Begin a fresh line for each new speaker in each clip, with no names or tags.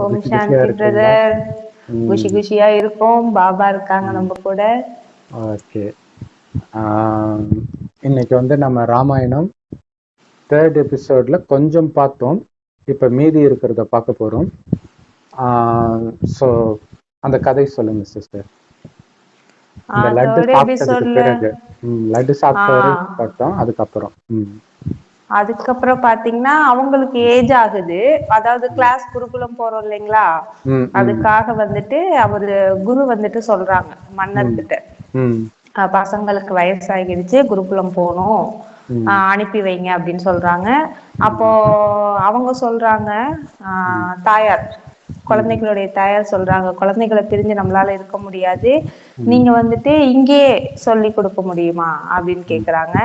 ஓம் சாந்தி brother குஷி குஷியா இருக்கோம். பாபா இருக்காங்க நம்ம கூட.
ஓகே. இன்னைக்கு வந்து நம்ம ராமாயணம் தேர்ட் எபிசோட்ல கொஞ்சம் பார்த்தோம். இப்போ மீதி இருக்கிறத பார்க்க போறோம். ஸோ அந்த கதை சொல்லுங்க சிஸ்டர் லட்டு
எபிசோட்ல
பிறகு. லட்டு சாப்பிட்ட வரைக்கும் பார்த்தோம். அதுக்கப்புறம் ம்.
அதுக்கப்புறம் பாத்தீங்கன்னா அவங்களுக்கு ஏஜ் ஆகுது. அதாவது கிளாஸ் குருகுலம் போறோம் இல்லைங்களா? அதுக்காக வந்துட்டு அவரு குரு வந்துட்டு சொல்றாங்க மன்னர் கிட்ட. பசங்களுக்கு வயசாகிடுச்சு குருகுலம் போகணும். அனுப்பி வைங்க அப்படின்னு சொல்றாங்க. அப்போ அவங்க சொல்றாங்க தாயார் குழந்தைகளுடைய தாயார் சொல்றாங்க குழந்தைகளை பிரிஞ்சு நம்மளால இருக்க முடியாது. நீங்க வந்துட்டு இங்கேயே சொல்லி கொடுக்க முடியுமா அப்படின்னு கேக்குறாங்க.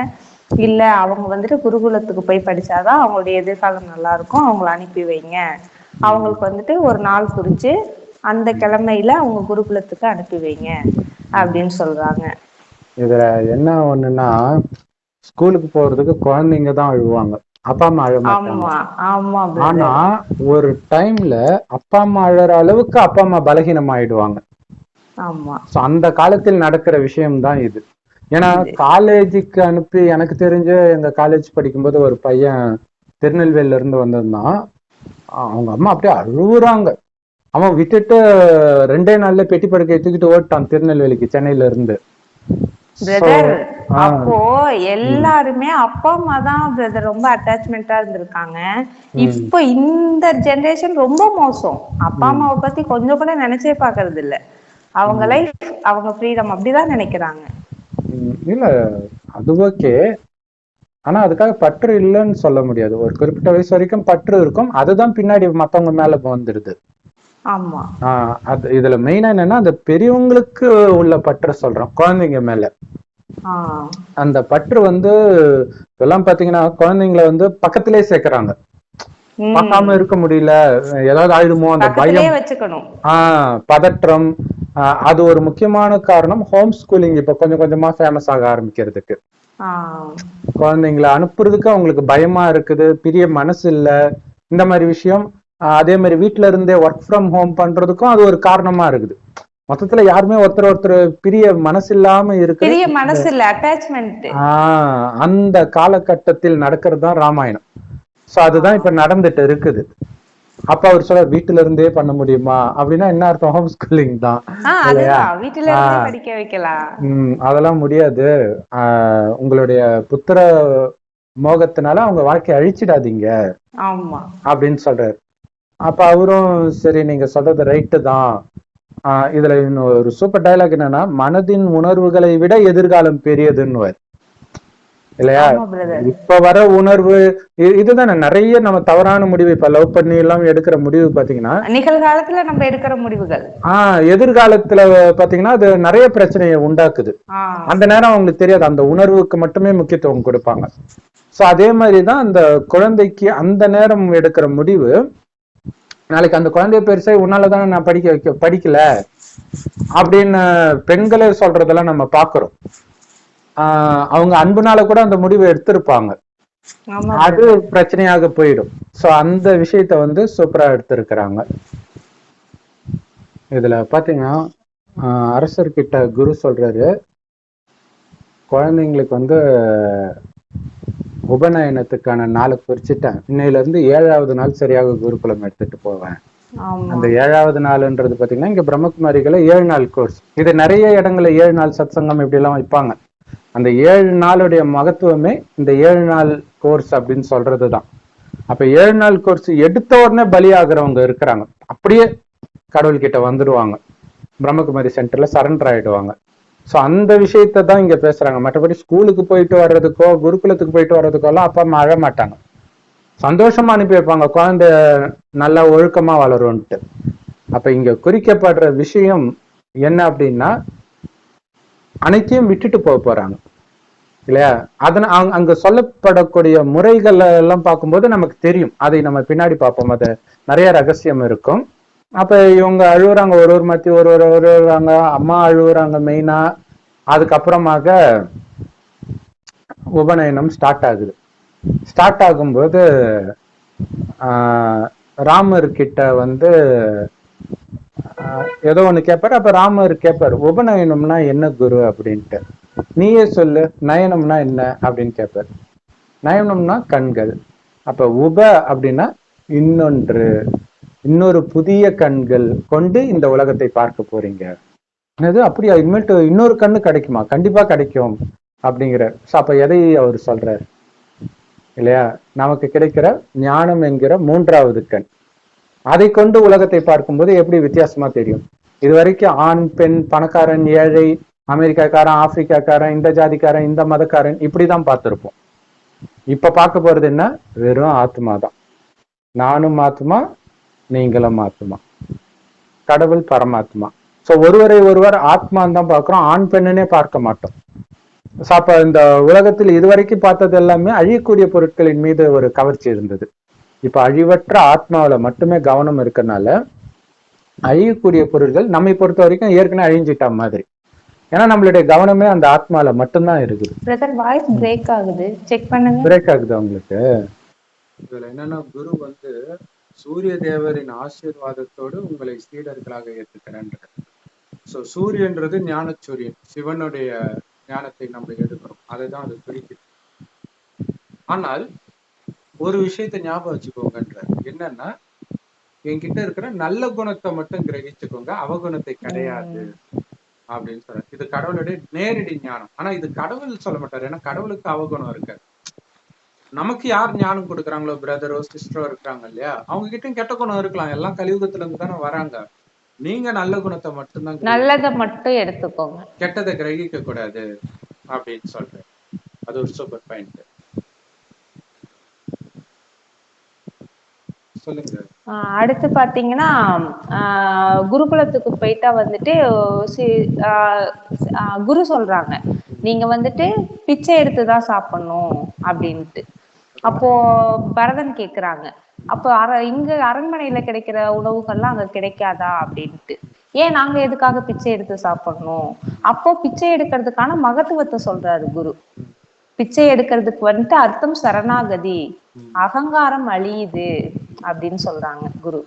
இல்ல அவங்க வந்துட்டு குருகுலத்துக்கு போய் படிச்சாதான் அவங்களுடைய எதிர்காலம் நல்லா இருக்கும் அவங்கள அனுப்பி வைங்க. அவங்களுக்கு வந்துட்டு ஒரு நாள் குறிச்சு அந்த கிழமையில அவங்க குருகுலத்துக்கு அனுப்பி வைங்க அப்படின்னு சொல்றாங்க.
இதுல என்ன ஒண்ணுன்னா ஸ்கூலுக்கு போறதுக்கு குழந்தைங்க தான் அழுவாங்க. அப்பா அம்மா அழ மாட்டாங்க.
ஆமா ஆமா
ஆனா ஒரு டைம்ல அப்பா அம்மா அழற அளவுக்கு அப்பா அம்மா பலகீனம் ஆயிடுவாங்க அந்த காலத்தில் நடக்கிற விஷயம்தான் இது. ஏன்னா காலேஜுக்கு அனுப்பி எனக்கு தெரிஞ்சு எங்க காலேஜ் படிக்கும்போது ஒரு பையன் திருநெல்வேலியில இருந்து வந்திருந்தான். அவங்க அம்மா அப்படியே அழுகுறாங்க. அவன் விட்டுட்டு ரெண்டே நாள்ல பெட்டி படுக்கையை தூக்கிட்டு ஓட்டான் திருநெல்வேலிக்கு சென்னையில இருந்து.
அப்போ எல்லாருமே அப்பா அம்மா தான் பிரதர் ரொம்ப அட்டாச்மெண்டா இருந்திருக்காங்க. இப்போ இந்த ஜெனரேஷன் ரொம்ப மோசம். அப்பா அம்மாவை பத்தி கொஞ்சம் கூட நினைச்சே பாக்குறது இல்ல அவங்க லைஃப் அவங்க ஃப்ரீடம் அப்படிதான் நினைக்கிறாங்க.
இல்ல அது ஓகே ஆனா அதுக்காக பற்று இல்லைன்னு சொல்ல முடியாது. ஒரு குறிப்பிட்ட வயசு வரைக்கும் பற்று இருக்கும். அதுதான் பின்னாடி மத்தவங்க மேல வந்துடுது அது இதுல மெயினா என்னன்னா அந்த பெரியவங்களுக்கு உள்ள பற்று சொல்றோம் குழந்தைங்க மேல. அந்த பற்று வந்து இப்பெல்லாம் பாத்தீங்கன்னா குழந்தைங்கள வந்து பக்கத்திலே சேர்க்கறாங்க. பார்க்காம இருக்க முடியல. ஏதாவது ஆயிடுமோ அந்த பயம். ஆஹ் பதற்றம் அது ஒரு முக்கியமான காரணம். ஹோம் ஸ்கூலிங் இப்ப கொஞ்சம் கொஞ்சமா ஃபேமஸ் ஆக ஆரம்பிக்கிறதுக்கு. குழந்தைங்களை அனுப்புறதுக்கு அவங்களுக்கு பயமா இருக்குது பெரிய மனசு இல்ல. இந்த மாதிரி விஷயம் அதே மாதிரி வீட்ல இருந்தே ஒர்க் ஃப்ரம் ஹோம் பண்றதுக்கும் அது ஒரு காரணமா இருக்குது. மொத்தத்துல யாருமே ஒருத்தர் ஒருத்தர் பிரிய மனசு இல்லாம இருக்கிற
பெரிய மனசு இல்ல அட்டாச்மெண்ட்
ஆஹ் அந்த காலகட்டத்தில் நடக்கிறது தான் ராமாயணம். சோ அதுதான் இப்ப நடந்துட்டு இருக்குது. அப்ப அவர் சொல்ற வீட்டுல இருந்தே பண்ண முடியுமா? அப்படின்னா என்ன அர்த்தம்? ஹோம் ஸ்கூலிங் தான். அதெல்லாம் முடியாது. உங்களுடைய புத்திர மோகத்தினால அவங்க வாழ்க்கையை அழிச்சிடாதீங்க. அப்படின்னு சொல்றாரு. அப்ப அவரும் சரி நீங்க சொல்றது ரைட்டு தான். இதுல இன்னும் ஒரு சூப்பர் டயலாக் என்னன்னா மனதின் உணர்வுகளை விட எதிர்காலம் பெரியதுன்னு இல்லையா? இப்ப வர உணர்வு இதுதானே. நிறைய நம்ம தவறான முடிவு இப்ப லவ் பண்ணி எல்லாம் எடுக்கிற முடிவு பாத்தீங்கன்னா
நிகழ்காலத்துல நம்ம எடுக்கிற முடிவுகள்.
ஆஹ் எதிர்காலத்துல பாத்தீங்கன்னா அது நிறைய பிரச்சனையை உண்டாக்குது. அந்த நேரம் அவங்களுக்கு தெரியாது. அந்த உணர்வுக்கு மட்டுமே முக்கியத்துவம் கொடுப்பாங்க. சோ அதே மாதிரிதான் அந்த குழந்தைக்கு அந்த நேரம் எடுக்கிற முடிவு. நாளைக்கு அந்த குழந்தைய பெருசா உன்னாலதானே நான் படிக்க வைக்க படிக்கல அப்படின்னு பெண்களே சொல்றதெல்லாம் நம்ம பாக்குறோம். அவங்க அன்புனால கூட அந்த முடிவை எடுத்திருப்பாங்க. அது பிரச்சனையாக போயிடும். சோ அந்த விஷயத்த வந்து சூப்பரா எடுத்திருக்கிறாங்க. இதுல பாத்தீங்கன்னா அரசர்கிட்ட குரு சொல்றாரு குழந்தைங்களுக்கு வந்து உபநயனத்துக்கான நாளை குறிச்சிட்டேன். இன்னையில இருந்து ஏழாவது நாள் சரியாக குருகுலம் எடுத்துட்டு போவேன். அந்த ஏழாவது நாள்ன்றது பாத்தீங்கன்னா இங்க பிரம்மகுமாரிகளை ஏழு நாள் கோர்ஸ் இது நிறைய இடங்கள்ல ஏழு நாள் சத்சங்கம் இப்படி எல்லாம் வைப்பாங்க. அந்த ஏழு நாளுடைய மகத்துவமே இந்த ஏழு நாள் கோர்ஸ் அப்படின்னு சொல்றதுதான். அப்ப ஏழு நாள் கோர்ஸ் எடுத்த உடனே பலியாகிறவங்க இருக்கிறாங்க. அப்படியே கடவுள்கிட்ட வந்துடுவாங்க பிரம்மகுமாரி சென்டர்ல சரண்டர் ஆயிடுவாங்க. சோ அந்த விஷயத்தை தான் இங்க பேசுறாங்க. மற்றபடி ஸ்கூலுக்கு போயிட்டு வர்றதுக்கோ குருகுலத்துக்கு போயிட்டு வர்றதுக்கோ எல்லாம் அப்பா அம்மா அழ மாட்டாங்க. சந்தோஷமா அனுப்பி வைப்பாங்க. குழந்தை நல்லா ஒழுக்கமா வளரும்ன்ட்டு. அப்ப இங்க குறிக்கப்படுற விஷயம் என்ன அப்படின்னா அனைத்தையும் விட்டுட்டு போக போறாங்க. இல்லையா? அதன அங் அங்க சொல்லப்படக்கூடிய முறைகள் எல்லாம் பார்க்கும்போது நமக்கு தெரியும். அதை நம்ம பின்னாடி பார்ப்போம். அது நிறைய ரகசியம் இருக்கும். அப்ப இவங்க அழுகுறாங்க ஒரு ஒரு மாத்தி ஒரு ஒரு ஒரு அழுகுறாங்க அம்மா அழுகுறாங்க மெயினா அதுக்கப்புறமாக உபநயனம் ஸ்டார்ட் ஆகுது. ஸ்டார்ட் ஆகும்போது ஆஹ் ராமர் கிட்ட வந்து ஏதோ ஒண்ணு கேட்பாரு அப்ப ராமர் கேட்பாரு உபநயனம்னா என்ன குரு? அப்படின்ட்டு. நீயே சொல்லு நயனம்னா என்ன? அப்படின்னு கேட்பாரு நயனம்னா கண்கள். அப்ப உப அப்படின்னா இன்னொன்று. இன்னொரு புதிய கண்கள் கொண்டு இந்த உலகத்தை பார்க்க போறீங்க. என்னது? அப்படியா? இனிமேட்டு இன்னொரு கண்ணு கிடைக்குமா? கண்டிப்பா கிடைக்கும் அப்படிங்கிற அப்ப எதை அவர் சொல்றாரு? இல்லையா? நமக்கு கிடைக்கிற ஞானம் என்கிற மூன்றாவது கண். அதை கொண்டு உலகத்தை பார்க்கும்போது எப்படி வித்தியாசமா தெரியும்? இது வரைக்கும் ஆண் பெண் பணக்காரன் ஏழை அமெரிக்காக்காரன் ஆப்பிரிக்காக்காரன் இந்த ஜாதிக்காரன் இந்த மதக்காரன் இப்படிதான் பார்த்திருப்போம். இப்ப பார்க்க போறது என்ன? வெறும் ஆத்மா தான். நானும் ஆத்மா நீங்களும் ஆத்மா. கடவுள் பரமாத்மா. சோ ஒருவரை ஒருவர் ஆத்மான்னு தான் பார்க்கிறோம். ஆண் பெண்ணுனே பார்க்க மாட்டோம். So, அப்ப இந்த உலகத்தில் இதுவரைக்கும் பார்த்தது எல்லாமே அழியக்கூடிய பொருட்களின் மீது ஒரு கவர்ச்சி இருந்தது. இப்ப அழிவற்ற ஆத்மாவில மட்டுமே கவனம் இருக்கறனால அழியக்கூடிய பொருட்கள் நம்மை பொறுத்த வரைக்கும் ஏற்கனவே அழிஞ்சிட்ட மாதிரி. ஏன்னா நம்மளுடைய கவனமே அந்த ஆத்மால மட்டும்தான் இருக்குது.
பிரதர் வாய்ஸ் பிரேக் ஆகுது. செக் பண்ணுங்க.
பிரேக் ஆகுது உங்களுக்கு இதுல என்னன்னா குரு வந்து சூரிய தேவரின் ஆசீர்வாதத்தோடு உங்களை சீடர்களாக ஏத்துக்கிறேன்றது சோ சூரியன்றது ஞானச்சூரியன். சிவனுடைய ஞானத்தை நம்ம எடுக்கிறோம். அதுதான் அது குறிக்குது. ஆனால் ஒரு விஷயத்தை ஞாபகம் வச்சுக்கோங்கன்ற. என்னன்னா என்கிட்ட இருக்கிற நல்ல குணத்தை மட்டும் கிரகிச்சுக்கோங்க. அவகுணத்தை கிடையாது. அப்படின்னு சொல்றாரு இது கடவுளுடைய நேரடி ஞானம். ஆனா இது கடவுள் சொல்ல மாட்டாரு. ஏன்னா கடவுளுக்கு அவகுணம் இருக்காது. நமக்கு யார் ஞானம் கொடுக்குறாங்களோ பிரதரோ சிஸ்டரோ இருக்கிறாங்க இல்லையா? அவங்க கிட்டயும் கெட்ட குணம் இருக்கலாம். எல்லாம் கலியுகத்துல இருந்து தானே வராங்க. நீங்க நல்ல குணத்தை மட்டும்தான்
நல்லதை மட்டும் எடுத்துக்கோங்க.
கெட்டதை கிரகிக்க கூடாது அப்படின்னு சொல்றேன். அது ஒரு சூப்பர் பாயிண்ட் சொல்லுங்க
ஆஹ் அடுத்து பாத்தீங்கன்னா ஆஹ் குருகுலத்துக்கு போயிட்டா வந்துட்டு ஆஹ் குரு சொல்றாங்க. நீங்க வந்துட்டு பிச்சை எடுத்துதான் சாப்பிடணும் அப்படின்ட்டு. அப்போ பரதன் கேக்குறாங்க. அப்போ அர இங்க அரண்மனையில கிடைக்கிற உணவுகள்லாம் அங்க கிடைக்காதா அப்படின்ட்டு. ஏன் நாங்க எதுக்காக பிச்சை எடுத்து சாப்பிடணும்? அப்போ பிச்சை எடுக்கிறதுக்கான மகத்துவத்தை சொல்றாரு குரு. பிச்சை எடுக்கிறதுக்கு வந்துட்டு அர்த்தம் சரணாகதி. அகங்காரம் அழியுது அப்படின்னு சொல்றாங்க குரு.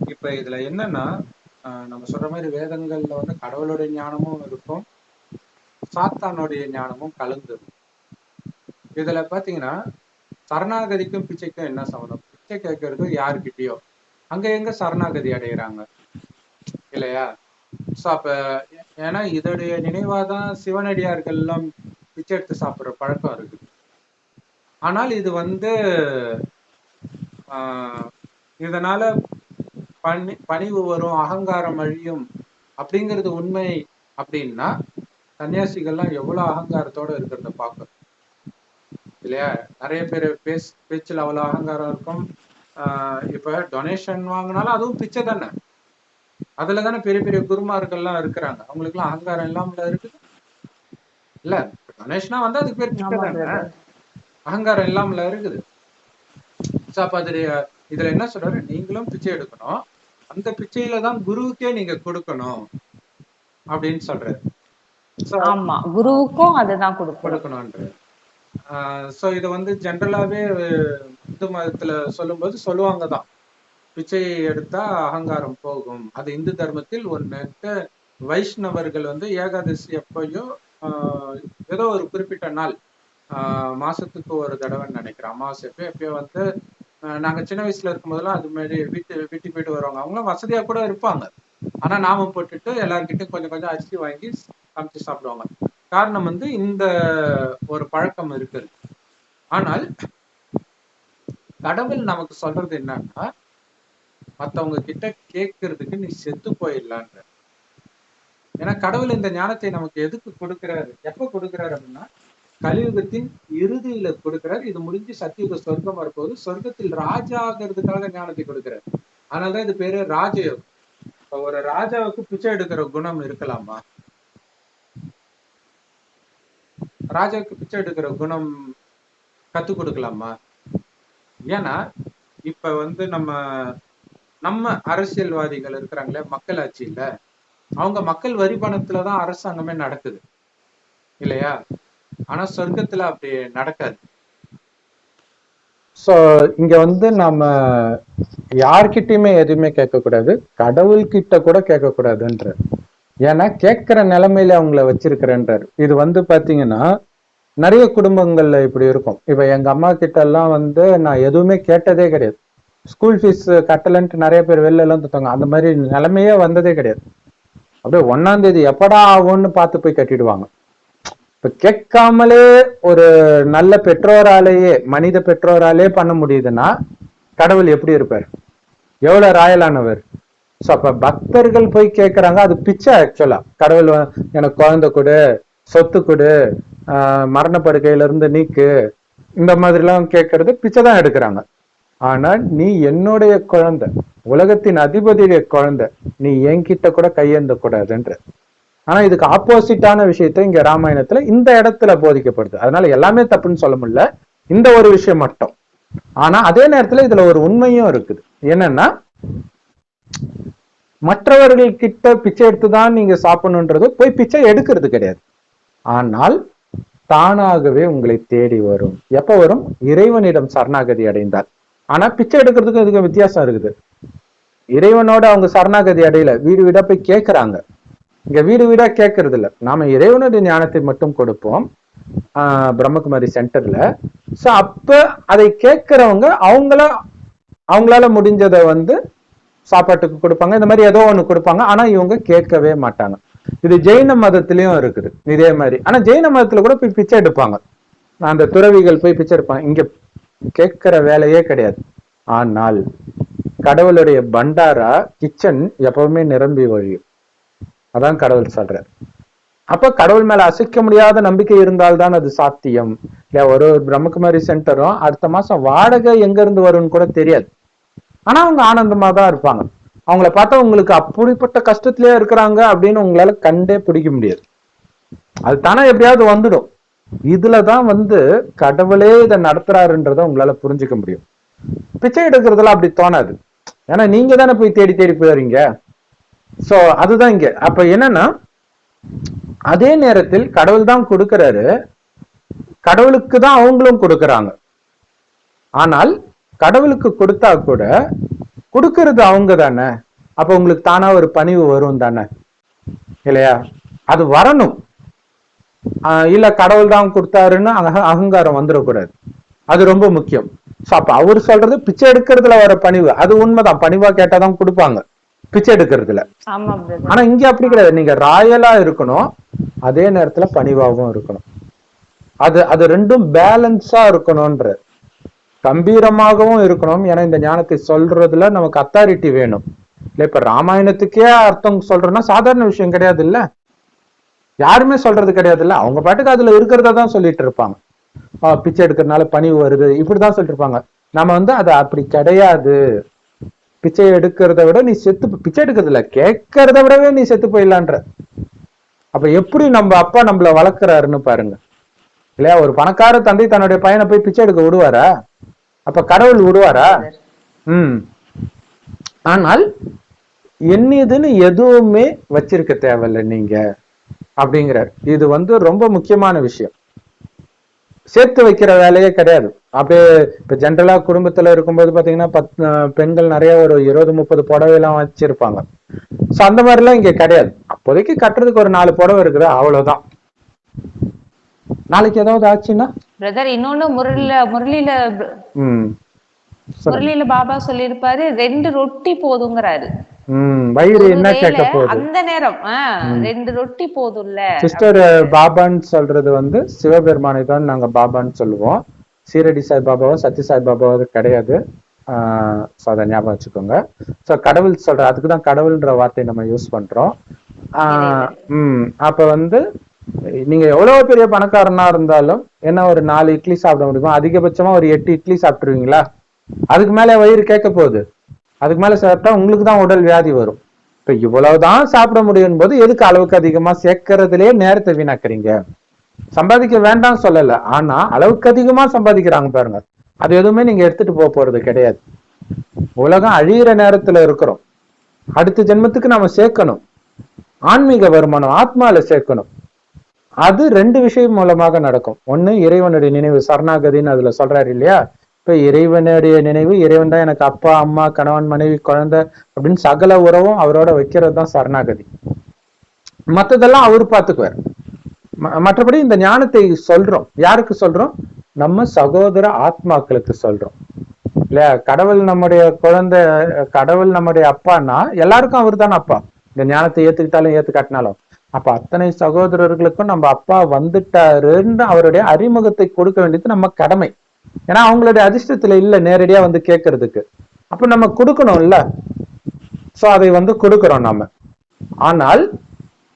இப்ப இதுல என்னன்னா நம்ம சொல்ற மாதிரி வேதங்கள்ல வந்து கடவுளுடைய ஞானமும் இருக்கும் சாத்தானுடைய ஞானமும் கலந்து. இதுல பாத்தீங்கன்னா சரணாகதிக்கும் பிச்சைக்கும் என்ன சம்மந்தம்? பிச்சை கேட்கறது யாருக்கிட்டயோ அங்க எங்க சரணாகதி அடையிறாங்க? இல்லையா? சோ அப்ப ஏன்னா இதோடைய நினைவாதான் சிவனடியார்கள் எல்லாம் பிச்சை எடுத்து சாப்பிடுற பழக்கம் இருக்கு. ஆனால் இது வந்து இதனால பணி பணிவு வரும் அகங்காரம் அழியும் அப்படிங்கிறது உண்மை அப்படின்னா சன்னியாசிகள்லாம் எவ்வளவு அகங்காரத்தோட இருக்கிறத பார்க்கணும். இல்லையா? நிறைய பேர் பேஸ் பேச்சில் அவ்வளவு அகங்காரம் இருக்கும். ஆஹ் இப்ப டொனேஷன் வாங்கினாலும் அதுவும் பிச்சை தானே? அதுல தானே பெரிய பெரிய குருமார்கள்லாம் இருக்கிறாங்க. அவங்களுக்குலாம் அகங்காரம் இல்லாமல இருக்குது? இல்ல டொனேஷனா வந்து அதுக்கு பேர் பிச்சை தானே. அகங்காரம் இல்லாமல இருக்குது. சோ அப்ப அது இதுல என்ன சொல்றாரு? நீங்களும் பிச்சை எடுக்கணும். அந்த பிச்சையில தான் குருவுக்கே நீங்க கொடுக்கணும். அப்படின்னு சொல்றாரு.
ஆமா. குருவுக்கும் அதுதான் கொடுக்கணும்.
கொடுக்கணும்ன்றாரு. சோ இது வந்து ஜென்ரலாவே இந்து மதத்துல சொல்லும்போது சொல்லுவாங்க தான். பிச்சை எடுத்தா அகங்காரம் போகும். அது இந்து தர்மத்தில் ஒன்னுட்டு வைஷ்ணவர்கள் வந்து ஏகாதசி அப்பயோ ஆஹ் ஏதோ ஒரு குறிப்பிட்ட நாள் மாசத்துக்கு ஒரு தடவைன்னு நினைக்கிறேன். அமாவாசை எப்பயோ வந்து நாங்க சின்ன வயசுல இருக்கும்போதெல்லாம் அது மாதிரி வீட்டு வீட்டுக்கு போயிட்டு வருவாங்க. அவங்களும் வசதியா கூட இருப்பாங்க. ஆனா நாம போட்டுட்டு எல்லார்கிட்டயும் கொஞ்சம் கொஞ்சம் அரிசி வாங்கி சமைச்சு சாப்பிடுவாங்க. காரணம் வந்து இந்த ஒரு பழக்கம் இருக்குது. ஆனால் கடவுள் நமக்கு சொல்றது என்னன்னா மத்தவங்க கிட்ட கேட்கறதுக்கு நீ செத்து போயிடலான்ற. ஏன்னா கடவுள் இந்த ஞானத்தை நமக்கு எதுக்கு கொடுக்கிறாரு? எப்ப கொடுக்கிறாரு அப்படின்னா கலியுகத்தின் இறுதியில கொடுக்கிறார். இது முடிஞ்சு சத்தியுக சொர்க்கம் வரப்போது சொர்க்கத்தில் ராஜா ஆகிறதுக்காக ஞானத்தை கொடுக்கிறார். அதனாலதான் இது பேரு ராஜயோகம். இப்ப ஒரு ராஜாவுக்கு பிச்சை எடுக்கிற குணம் இருக்கலாமா? ராஜாவுக்கு பிச்சை எடுக்கிற குணம் கத்து கொடுக்கலாமா? ஏன்னா இப்ப வந்து நம்ம நம்ம அரசியல்வாதிகள் இருக்கிறாங்களே மக்களாட்சியில அவங்க மக்கள் வரி பணத்துலதான் அரசாங்கமே நடக்குது. இல்லையா? ஆனா சொர்க்கத்துல அப்படி நடக்காது. சோ இங்க வந்து நம்ம யார்கிட்டயுமே எதுவுமே கேட்கக்கூடாது. கடவுள்கிட்ட கூட கேட்கக்கூடாதுன்ற ஏன்னா கேட்கிற நிலைமையில அவங்கள வச்சிருக்கிறேன்றார். இது வந்து பாத்தீங்கன்னா நிறைய குடும்பங்கள்ல இப்படி இருக்கும். இப்ப எங்க அம்மா கிட்ட எல்லாம் வந்து நான் எதுவுமே கேட்டதே கிடையாது. ஸ்கூல் ஃபீஸ் கட்டலன்ட்டு நிறைய பேர் வெளில எல்லாம் தூத்தாங்க அந்த மாதிரி நிலைமையே வந்ததே கிடையாது. அப்படியே ஒன்னாம் தேதி எப்படா ஆகும்னு பார்த்து போய் கட்டிடுவாங்க. இப்ப கேட்காமலே ஒரு நல்ல பெற்றோராலேயே மனித பெற்றோராலே பண்ண முடியுதுன்னா கடவுள் எப்படி இருப்பார்? எவ்வளவு ராயலானவர்? சோ அப்ப பக்தர்கள் போய் கேட்கறாங்க அது பிச்சை ஆக்சுவலா கடவுள் எனக்கு குழந்தை கொடு சொத்து கொடு ஆஹ் மரணப்படுக்கையில இருந்து நீக்கு. இந்த மாதிரி எல்லாம் கேட்கறது பிச்சை தான் எடுக்கிறாங்க. ஆனா நீ என்னுடைய குழந்தை உலகத்தின் அதிபதியுடைய குழந்தை நீ என்கிட்ட கூட கையேந்த கூடாதுன்ற ஆனா இதுக்கு ஆப்போசிட்டான விஷயத்தை இங்க ராமாயணத்துல இந்த இடத்துல போதிக்கப்படுது. அதனால எல்லாமே தப்புன்னு சொல்ல முடியல. இந்த ஒரு விஷயம் மட்டும். ஆனா அதே நேரத்துல இதுல ஒரு உண்மையும் இருக்குது. என்னன்னா மற்றவர்கள் கிட்ட பிச்சை எடுத்துதான் நீங்க சாப்பிடணுன்றது போய் பிச்சை எடுக்கிறது கிடையாது. ஆனால் தானாகவே உங்களை தேடி வரும். எப்ப வரும்? இறைவனிடம் சரணாகதி அடைந்தால். ஆனா பிச்சை எடுக்கிறதுக்கு இதுக்கு வித்தியாசம் இருக்குது. இறைவனோட அவங்க சரணாகதி அடையல. வீடு வீடா போய் கேக்குறாங்க. இங்க வீடு வீடா கேட்கறது இல்ல நாம இறைவனுடைய ஞானத்தை மட்டும் கொடுப்போம். ஆஹ் பிரம்மகுமாரி சென்டர்ல. சோ அப்ப அதை கேட்கறவங்க அவங்கள அவங்களால முடிஞ்சதை வந்து சாப்பாட்டுக்கு கொடுப்பாங்க. இந்த மாதிரி ஏதோ ஒண்ணு கொடுப்பாங்க. ஆனா இவங்க கேட்கவே மாட்டாங்க. இது ஜெயின மதத்திலயும் இருக்குது. இதே மாதிரி. ஆனா ஜெயின மதத்துல கூட போய் பிச்சை எடுப்பாங்க. அந்த துறவிகள் போய் பிச்சை எடுப்பாங்க. இங்க கேட்கிற வேலையே கிடையாது. ஆனால் கடவுளுடைய பண்டாரா கிச்சன் எப்பவுமே நிரம்பி வழியும் அதான் கடவுள் சொல்றார். அப்ப கடவுள் மேல அசைக்க முடியாத நம்பிக்கை இருந்தால்தான் அது சாத்தியம். இல்ல ஒரு ஒரு பிரம்மகுமாரி சென்டரும் அடுத்த மாசம் வாடகை எங்க இருந்து வரும்னு கூட தெரியாது. ஆனா அவங்க ஆனந்தமா தான் இருப்பாங்க. அவங்கள பார்த்தா உங்களுக்கு அப்படிப்பட்ட கஷ்டத்திலேயே இருக்கிறாங்க அப்படின்னு உங்களால கண்டே பிடிக்க முடியாது. அது தானே எப்படியாவது வந்துடும். இதுலதான் வந்து கடவுளே இதை நடத்துறாருன்றதை உங்களால புரிஞ்சுக்க முடியும். பிச்சை எடுக்கிறதுல அப்படி தோணாது. ஏன்னா நீங்க தானே போய் தேடி தேடி போயிருங்க சோ அதுதான் இங்க. அப்ப என்னன்னா அதே நேரத்தில் கடவுள் தான் கொடுக்கிறாரு. கடவுளுக்கு தான் அவங்களும் கொடுக்கறாங்க. ஆனால் கடவுளுக்கு கொடுத்தா கூட கொடுக்கறது அவங்க தானே. அப்ப உங்களுக்கு தானா ஒரு பணிவு வரும் தானே. இல்லையா? அது வரணும். ஆஹ் இல்ல கடவுள் தான் கொடுத்தாருன்னு அக- அகங்காரம் வந்துடக்கூடாது. அது ரொம்ப முக்கியம். சோ அப்ப அவர் சொல்றது பிச்சை எடுக்கிறதுல வர பணிவு. அது உண்மைதான். பணிவா கேட்டாதான் கொடுப்பாங்க. பிச்சை எடுக்கிறதுல ஆனா இங்க அப்படி கிடையாது. நீங்க ராயலா இருக்கணும் அதே நேரத்துல பணிவாகவும் இருக்கணும். அது அது ரெண்டும் பேலன்ஸா இருக்கணும்ன்ற. கம்பீரமாகவும் இருக்கணும். ஏன்னா இந்த ஞானத்தை சொல்றதுல நமக்கு அத்தாரிட்டி வேணும். இல்ல இப்ப ராமாயணத்துக்கே அர்த்தம் சொல்றோம்னா சாதாரண விஷயம் கிடையாது இல்ல யாருமே சொல்றது கிடையாது இல்ல அவங்க பாட்டுக்கு அதுல இருக்கிறத தான் சொல்லிட்டு இருப்பாங்க. ஆஹ் பிச்சை எடுக்கிறதுனால பணிவு வருது. இப்படிதான் சொல்லிட்டு இருப்பாங்க. நம்ம வந்து அது அப்படி கிடையாது. பிச்சை எடுக்கிறத விட நீ செத்து பிச்சை எடுக்கிறது இல்ல கேட்கறத விடவே நீ செத்து போயிடலான்ற. அப்ப எப்படி நம்ம அப்பா நம்மள வளர்க்குறாருன்னு பாருங்க. இல்லையா ஒரு பணக்கார தந்தை தன்னுடைய பையனை போய் பிச்சை எடுக்க விடுவாரா? அப்ப கடவுள் விடுவாரா? ம். ஆனால் என்னதுன்னு எதுவுமே வச்சிருக்க தேவையில்ல நீங்க அப்படிங்கிறார். இது வந்து ரொம்ப முக்கியமான விஷயம். சேர்த்து வைக்கிற வேலையே கிடையாது. அப்படியே இப்ப ஜென்ரலா குடும்பத்துல இருக்கும்போது பாத்தீங்கன்னா பத் பெண்கள் நிறைய ஒரு இருபது முப்பது புடவை எல்லாம் வச்சிருப்பாங்க. சோ அந்த மாதிரி எல்லாம் இங்க கிடையாது. அப்போதைக்கு கட்டுறதுக்கு ஒரு நாலு புடவை இருக்குது அவ்வளவுதான். நாளைக்கு ஏதாவது ஆச்சுன்னா?
பிரதர் இன்னொன்னு முரளில முரளியில
ம்.
முரளியில பாபா சொல்லியிருப்பாரு ரெண்டு ரொட்டி போதுங்கிறாரு.
ம் வயிறு என்ன கேட்க போகுது?
அந்த நேரம் ரெண்டு ரொட்டி போதும்ல.
சிஸ்டர் பாபான்னு சொல்றது வந்து சிவபெருமானை தான் நாங்க பாபான்னு சொல்லுவோம். சீரடி சாய் பாபாவோ சத்ய சாய் பாபாவோ கிடையாது. so அதை ஞாபகம் வச்சுக்கோங்க. சோ கடவுள் சொல்ற அதுக்கு தான் கடவுள்ன்ற வார்த்தையை நம்ம யூஸ் பண்றோம். உம் அப்ப வந்து நீங்க எவ்வளவு பெரிய பணக்காரனா இருந்தாலும் என்ன ஒரு நாலு இட்லி சாப்பிட முடியுமா? அதிகபட்சமா ஒரு எட்டு இட்லி சாப்பிட்டுருவீங்களா? அதுக்கு மேல வயிறு கேட்க போகுது. அதுக்கு மேல சாப்பிட்டா உங்களுக்கு தான் உடல் வியாதி வரும். இப்ப இவ்வளவுதான் சாப்பிட முடியும் போது எதுக்கு அளவுக்கு அதிகமா சேர்க்கறதுலயே நேரத்தை வீணாக்குறீங்க? சம்பாதிக்க வேண்டாம் சொல்லல. ஆனா அளவுக்கு அதிகமா சம்பாதிக்கிறாங்க பாருங்க. அது எதுவுமே நீங்க எடுத்துட்டு போக போறது கிடையாது. உலகம் அழியிற நேரத்துல இருக்கிறோம். அடுத்த ஜென்மத்துக்கு நாம சேர்க்கணும். ஆன்மீக வருமானம் ஆத்மால சேர்க்கணும். அது ரெண்டு விஷயம் மூலமாக நடக்கும். ஒண்ணு இறைவனுடைய நினைவு சரணாகதின்னு அதுல சொல்றாரு இல்லையா? இப்ப இறைவனுடைய நினைவு இறைவன் தான் எனக்கு அப்பா அம்மா கணவன் மனைவி குழந்தை அப்படின்னு சகல உறவும் அவரோட வைக்கிறது தான் சரணாகதி. மத்ததெல்லாம் அவர் பார்த்துக்குவார். மற்றபடி இந்த ஞானத்தை சொல்றோம். யாருக்கு சொல்றோம்? நம்ம சகோதர ஆத்மாக்களுக்கு சொல்றோம். இல்ல கடவுள் நம்முடைய குழந்தை கடவுள் நம்முடைய அப்பான்னா எல்லாருக்கும் அவர் தான் அப்பா. இந்த ஞானத்தை ஏத்துக்கிட்டாலும் ஏத்துக்காட்டினாலும் அப்ப அத்தனை சகோதரர்களுக்கும் நம்ம அப்பா வந்துட்டாருன்னு அவருடைய அறிமுகத்தை கொடுக்க வேண்டியது நம்ம கடமை. ஏன்னா அவங்களுடைய அதிர்ஷ்டத்துல இல்ல நேரடியா வந்து கேட்கறதுக்கு அப்ப நம்ம கொடுக்கணும்ல. சோ அதை வந்து கொடுக்கிறோம் நாம. ஆனால்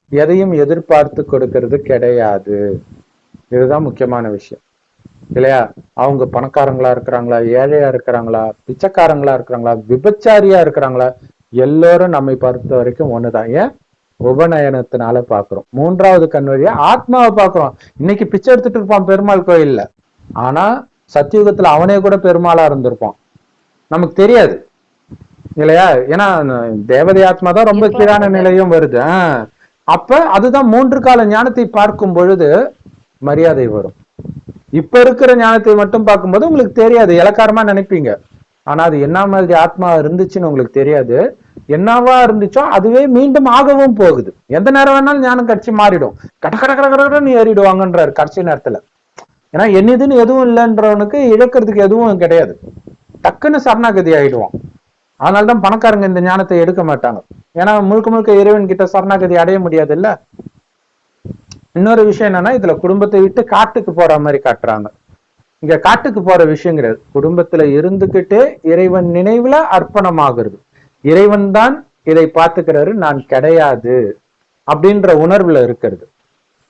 எதையும் எதிர்பார்த்து கொடுக்கறது கிடையாது. இதுதான் முக்கியமான விஷயம். இல்லையா? அவங்க பணக்காரங்களா இருக்கிறாங்களா? ஏழையா இருக்கிறாங்களா? பிச்சைக்காரங்களா இருக்கிறாங்களா? விபச்சாரியா இருக்கிறாங்களா? எல்லோரும் நம்மை பொறுத்த வரைக்கும் ஒண்ணுதான். ஏன்? உபநயனத்தினால பாக்குறோம் மூன்றாவது கண் வழியா ஆத்மாவை பாக்குறோம் இன்னைக்கு பிச்சை எடுத்துட்டு இருப்பான் பெருமாள் கோயில்ல. ஆனா சத்தியுகத்துல அவனே கூட பெருமாளா இருந்திருப்பான். நமக்கு தெரியாது. இல்லையா? ஏன்னா தேவதை ஆத்மா தான் ரொம்ப கீழான நிலையும் வருது. அப்ப அதுதான் மூன்று கால ஞானத்தை பார்க்கும் பொழுது மரியாதை வரும். இப்ப இருக்கிற ஞானத்தை மட்டும் பார்க்கும்போது உங்களுக்கு தெரியாது. இலக்காரமா நினைப்பீங்க. ஆனா அது என்ன மாதிரி ஆத்மா இருந்துச்சுன்னு உங்களுக்கு தெரியாது. என்னவா இருந்துச்சோ அதுவே மீண்டும் ஆகவும் போகுது. எந்த நேரம் வேணாலும் ஞானம் கட்சி மாறிடும். கட கட கட கடன்னு ஏறிடுவாங்கன்றாரு கடைசி நேரத்துல. ஏன்னா என்னதுன்னு எதுவும் இல்லைன்றவனுக்கு இழக்கிறதுக்கு எதுவும் கிடையாது. டக்குன்னு சரணாகதி ஆயிடுவான் அதனாலதான் பணக்காரங்க இந்த ஞானத்தை எடுக்க மாட்டாங்க. ஏன்னா முழுக்க முழுக்க இறைவன் கிட்ட சரணாகதி அடைய முடியாது இல்ல இன்னொரு விஷயம் என்னன்னா இதுல குடும்பத்தை விட்டு காட்டுக்கு போற மாதிரி காட்டுறாங்க. இங்க காட்டுக்கு போற விஷயம் கிடையாது குடும்பத்துல இருந்துகிட்டே இறைவன் நினைவுல அர்ப்பணமாகிறது. இறைவன் தான் இதை பார்த்துக்கிறாரு நான் கிடையாது அப்படின்ற உணர்வுல இருக்கிறது.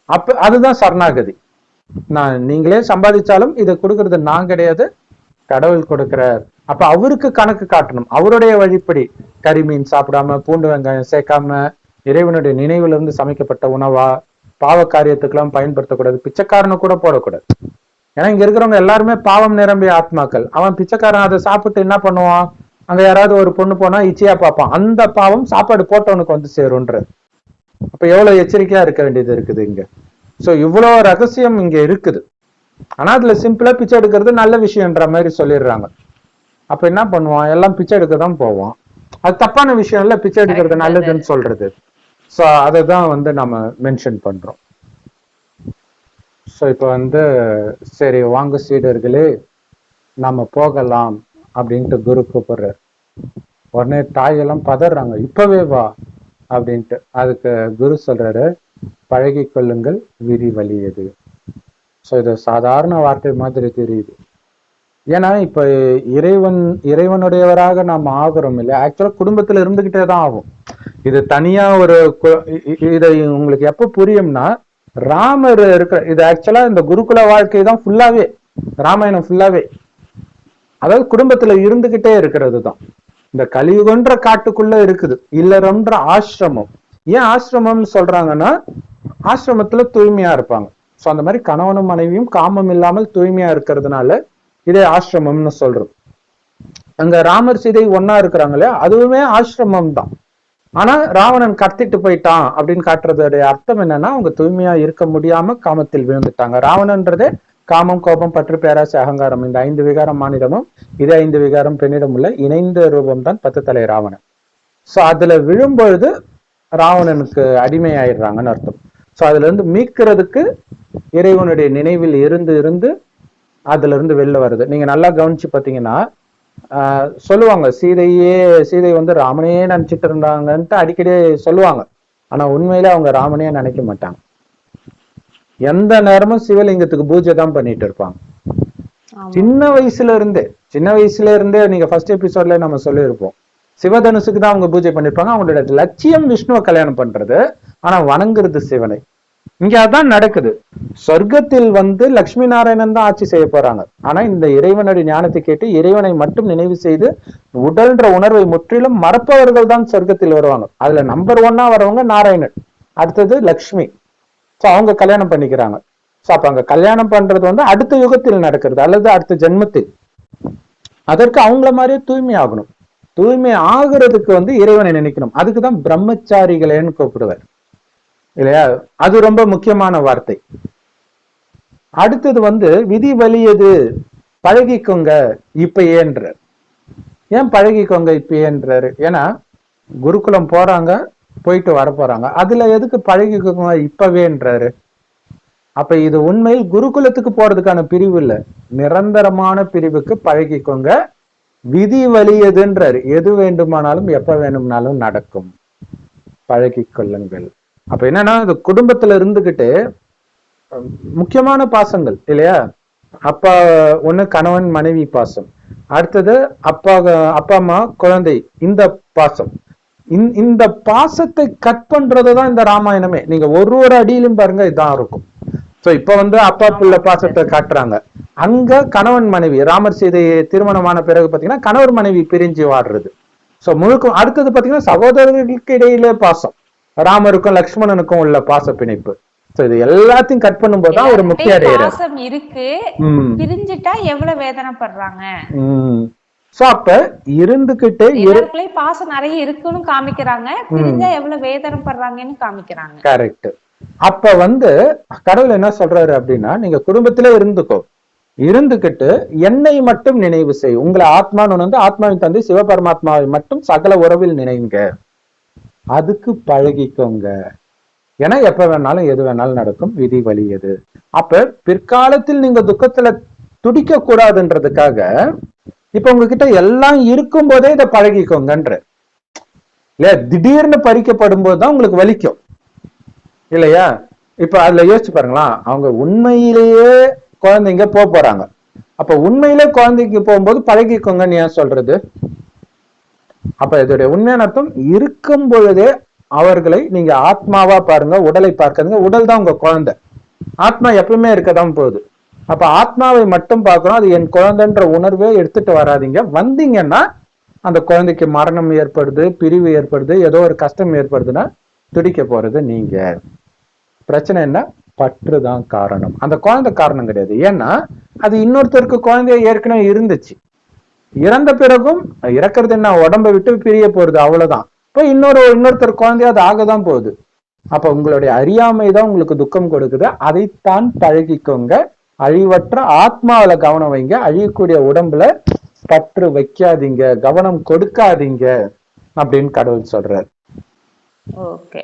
அப்ப அதுதான் சரணாகதி. நான் நீங்களே சம்பாதிச்சாலும் இதை கொடுக்கறது நான் கிடையாது கடவுள் கொடுக்கிறார். அப்ப அவருக்கு கணக்கு காட்டணும். அவருடைய வழிப்படி கறி மீன் சாப்பிடாம பூண்டு வெங்காயம் சேர்க்காம இறைவனுடைய நினைவுல இருந்து சமைக்கப்பட்ட உணவா பாவ காரியத்துக்கெல்லாம் பயன்படுத்தக்கூடாது பிச்சைக்காரனை கூட போடக்கூடாது. ஏன்னா இங்க இருக்கிறவங்க எல்லாருமே பாவம் நிரம்பிய ஆத்மாக்கள். அவன் பிச்சைக்காரன் அதை சாப்பிட்டு என்ன பண்ணுவான்? அங்க யாராவது ஒரு பொண்ணு போனா இச்சையா பார்ப்பான். அந்த பாவம் சாப்பாடு போட்டவனுக்கு வந்து சேரும்ன்றது அப்ப எவ்வளவு எச்சரிக்கையா இருக்க வேண்டியது இருக்குது இங்க? சோ இவ்வளவு ரகசியம் இங்க இருக்குது. ஆனா அதுல சிம்பிளா பிச்சை எடுக்கிறது நல்ல விஷயம்ன்ற மாதிரி சொல்லிடுறாங்க. அப்ப என்ன பண்ணுவான்? எல்லாம் பிச்சை எடுக்க தான் போவான். அது தப்பான விஷயம் இல்ல பிச்சை எடுக்கிறது நல்லதுன்னு சொல்றது. சோ அதை தான் வந்து நம்ம மென்ஷன் பண்றோம். சோ இப்போ வந்து சரி வாங்க சீடர்களே நாம போகலாம் அப்படின்ட்டு குரு கூப்பிடுறாரு. உடனே தாயெல்லாம் பதறாங்க. இப்பவே வா அப்படின்ட்டு. அதுக்கு குரு சொல்றாரு பழகிக்கொள்ளுங்கள் விதி வலியது. ஸோ இது சாதாரண வார்த்தை மாதிரி தெரியுது. ஏன்னா இப்ப இறைவன் இறைவனுடையவராக நாம் ஆகிறோம் இல்லையா? ஆக்சுவலா குடும்பத்துல இருந்துக்கிட்டே தான் ஆகும். இது தனியா ஒரு இதை உங்களுக்கு எப்போ புரியும்னா ராமர் இருக்கிற இது ஆக்சுவலா இந்த குருகுல வாழ்க்கை தான் ஃபுல்லாவே ராமாயணம் ஃபுல்லாவே அதாவது குடும்பத்துல இருந்துகிட்டே இருக்கிறது தான். இந்த கலியுகன்ற காட்டுக்குள்ள இருக்குது. இல்லறம்ன்ற ஆசிரமம். ஏன் ஆசிரமம்னு சொல்றாங்கன்னா ஆசிரமத்துல தூய்மையா இருப்பாங்க. ஸோ அந்த மாதிரி கணவனும் மனைவியும் காமம் இல்லாமல் தூய்மையா இருக்கிறதுனால இதே ஆசிரமம்னு சொல்றோம். அங்க ராமர் சீதை ஒன்னா இருக்கிறாங்களே அதுவுமே ஆசிரமம் தான். ஆனா ராவணன் கடத்திட்டு போயிட்டான் அப்படின்னு காட்டுறதுடைய அர்த்தம் என்னன்னா அவங்க தூய்மையா இருக்க முடியாம காமத்தில் விழுந்துட்டாங்க. ராவணன்றதே காமம் கோபம் பற்று பேராசை அகங்காரம். இந்த ஐந்து விகாரம் மானிடமும் இதே ஐந்து விகாரம் பெண்ணிடம் உள்ள இணைந்த ரூபம் தான் பத்து தலை ராவணன். சோ அதுல விழும்பொழுது ராவணனுக்கு அடிமையாயிடுறாங்கன்னு அர்த்தம். சோ அதுல இருந்து மீட்கிறதுக்கு இறைவனுடைய நினைவில் இருந்து இருந்து அதுல இருந்து வெளில வருது. நீங்க நல்லா கவனிச்சு பாத்தீங்கன்னா ஆஹ் சொல்லுவாங்க சீதையே சீதை வந்து ராமனையே நினைச்சிட்டு இருந்தாங்கன்ட்டு அடிக்கடி சொல்லுவாங்க. ஆனா உண்மையில அவங்க ராமனையே நினைக்க மாட்டாங்க. எந்த நேரமும் சிவலிங்கத்துக்கு பூஜை தான் பண்ணிட்டு இருப்பாங்க. சின்ன வயசுல இருந்தே சின்ன வயசுல இருந்தே நீங்க ஃபர்ஸ்ட் எபிசோட்ல நம்ம சொல்லியிருப்போம். சிவதனுசுக்கு தான் அவங்க பூஜை பண்ணிருப்பாங்க. அவங்களோட லட்சியம் விஷ்ணுவை கல்யாணம் பண்றது. ஆனா வணங்குறது சிவனை. இங்க அதான் நடக்குது. சொர்க்கத்தில் வந்து லட்சுமி நாராயணன் தான் ஆட்சி செய்ய போறாங்க. ஆனா இந்த இறைவனுடைய ஞானத்தை கேட்டு இறைவனை மட்டும் நினைவு செய்து உடல்ன்ற உணர்வை முற்றிலும் மறப்பவர்கள் தான் சொர்க்கத்தில் வருவாங்க. அதுல நம்பர் ஒன்னா வரவங்க நாராயணன். அடுத்தது லக்ஷ்மி. சோ அவங்க கல்யாணம் பண்ணிக்கிறாங்க. சோ அப்ப அங்க கல்யாணம் பண்றது வந்து அடுத்த யுகத்தில் நடக்கிறது. அல்லது அடுத்த ஜென்மத்தில். அதற்கு அவங்கள மாதிரியே தூய்மை ஆகணும் தூய்மை ஆகிறதுக்கு வந்து இறைவனை நினைக்கணும். அதுக்கு தான் பிரம்மச்சாரிகளேன்னு கூப்பிடுவார். இல்லையா? அது ரொம்ப முக்கியமான வார்த்தை. அடுத்தது வந்து விதி வலியது பழகிக்கோங்க இப்ப ஏன்றார் ஏன் பழகிக்கோங்க இப்ப ஏன்றாரு ஏன்னா குருகுலம் போறாங்க போயிட்டு வர போறாங்க அதுல எதுக்கு பழகிக்கோங்க இப்பவேன்றாரு? அப்ப இது உண்மையில் குருகுலத்துக்கு போறதுக்கான பிரிவு இல்ல. நிரந்தரமான பிரிவுக்கு பழகிக்கோங்க விதி வலியதுன்றாரு. எது வேண்டுமானாலும் எப்ப வேணும்னாலும் நடக்கும். பழகி கொள்ளுங்கள். அப்ப என்னன்னா இந்த குடும்பத்துல இருந்துகிட்டு முக்கியமான பாசங்கள் இல்லையா? அப்பா ஒண்ணு கணவன் மனைவி பாசம். அடுத்தது அப்பா அப்பா அம்மா குழந்தை இந்த பாசம். இந்த- இந்த பாசத்தை கட் பண்றதுதான் இந்த ராமாயணமே. நீங்க ஒரு ஒரு அடியிலும் பாருங்க இதான் இருக்கும். சோ இப்ப வந்து அப்பா பிள்ளை பாசத்தை காட்டுறாங்க. அங்க கணவன் மனைவி ராமர் சீதை திருமணமான பிறகு பாத்தீங்கன்னா கணவர் மனைவி பிரிஞ்சு வாடுறது. சோ முழுக்க அடுத்தது பாத்தீங்கன்னா சகோதரர்களுக்கு இடையிலே பாசம். ராமருக்கும் லக்ஷ்மணனுக்கும் உள்ள பாச பிணைப்பு. சோ இது எல்லாத்தையும் கட் பண்ணும்போது தான் ஒரு அடைகிறார்
பாசம் இருக்கு. பிரிஞ்சுட்டா எவ்வளவு வேதனைப்படுறாங்க?
சோ அப்ப இருந்துகிட்டே
பாசம் நிறைய இருக்குன்னு காமிக்கிறாங்க. பிரிஞ்சா எவ்வளவு வேதனைப்படுறாங்கன்னு காமிக்கிறாங்க.
கரெக்ட் அப்ப வந்து கடவுள் என்ன சொல்றாரு அப்படின்னா நீங்க குடும்பத்திலே இருந்துக்கோ. இருந்துகிட்டு என்னை மட்டும் நினைவு செய். உங்களை ஆத்மான்னு வந்து ஆத்மாவின் தந்தை சிவபரமாத்மாவை மட்டும் சகல உறவில் நினைங்க. அதுக்கு பழகிக்கோங்க. ஏன்னா எப்ப வேணாலும் எது வேணாலும் நடக்கும். விதி வழி எது. அப்ப பிற்காலத்தில் நீங்க துக்கத்துல துடிக்க கூடாதுன்றதுக்காக இப்ப உங்ககிட்ட எல்லாம் இருக்கும் போதே இதை பழகிக்கோங்கன்ற. இல்லையா திடீர்னு பறிக்கப்படும் போதுதான் உங்களுக்கு வலிக்கும். இல்லையா? இப்ப அதுல யோசிச்சு பாருங்களா அவங்க உண்மையிலேயே குழந்தைங்க போக போறாங்க. அப்ப உண்மையிலே குழந்தைக்கு போகும்போது பழகிக்கோங்கன்னு ஏன் சொல்றது? அப்ப இதோடைய உண்மையான அர்த்தம் இருக்கும் பொழுதே அவர்களை நீங்க ஆத்மாவா பாருங்க உடலை பார்க்காதீங்க. உடல் தான் உங்க குழந்தை. ஆத்மா எப்பவுமே இருக்கதான் போகுது. அப்ப ஆத்மாவை மட்டும் பார்க்கணும். அது என் குழந்தைன்ற உணர்வே எடுத்துட்டு வராதீங்க. வந்தீங்கன்னா அந்த குழந்தைக்கு மரணம் ஏற்படுது பிரிவு ஏற்படுது ஏதோ ஒரு கஷ்டம் ஏற்படுதுன்னா துடிக்க போறது நீங்க. பிரச்சனை என்ன? பற்று தான் காரணம். அந்த குழந்தை காரணம் கிடையாது. ஏன்னா அது இன்னொருத்தருக்கு குழந்தைய ஏற்கனவே இருந்துச்சு. இறந்த பிறகும் இறக்குறது என்ன? உடம்ப விட்டு பிரிய போறது அவ்வளவுதான். இப்போ இன்னொரு இன்னொருத்தர் குழந்தைய அது ஆகதான் போகுது. அப்ப உங்களுடைய அறியாமை தான் உங்களுக்கு துக்கம் கொடுக்குது. அதைத்தான் பழகிக்கோங்க. அழிவற்ற ஆத்மாவில கவனம் வைங்க. அழியக்கூடிய உடம்புல பற்று வைக்காதீங்க. கவனம் கொடுக்காதீங்க. அப்படின்னு கடவுள் சொல்றாரு.
ஓகே